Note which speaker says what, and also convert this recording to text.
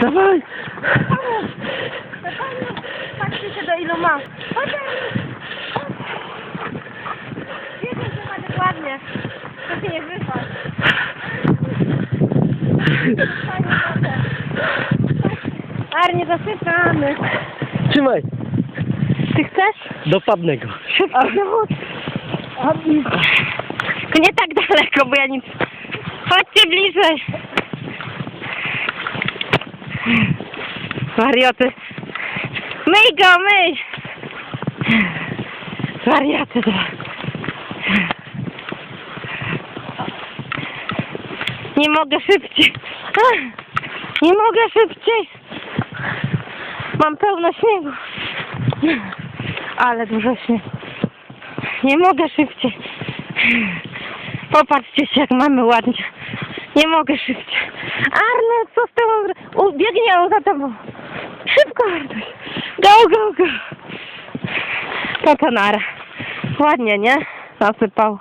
Speaker 1: Dawaj!
Speaker 2: Patrzcie się do ilu mam. Chodź, Jeden chyba dokładnie. To się nie wypadł. Arnie, zasypamy.
Speaker 1: Trzymaj!
Speaker 2: Ty chcesz?
Speaker 1: Dopadnego.
Speaker 2: Szybko. Tylko nie tak daleko, bo ja nic... Chodźcie bliżej. Warioty. Myj go, myj. Wariaty dwa. Nie mogę szybciej. Nie mogę szybciej. Mam pełno śniegu. Ale dużo śniegu. Nie mogę szybciej. Popatrzcie się, jak mamy ładnie. Nie mogę szybciej. Arne, co z U, Biegnie on za tobą. Szybko, Arne. Go, go, go. To to nara. Ładnie, nie? Zasypał.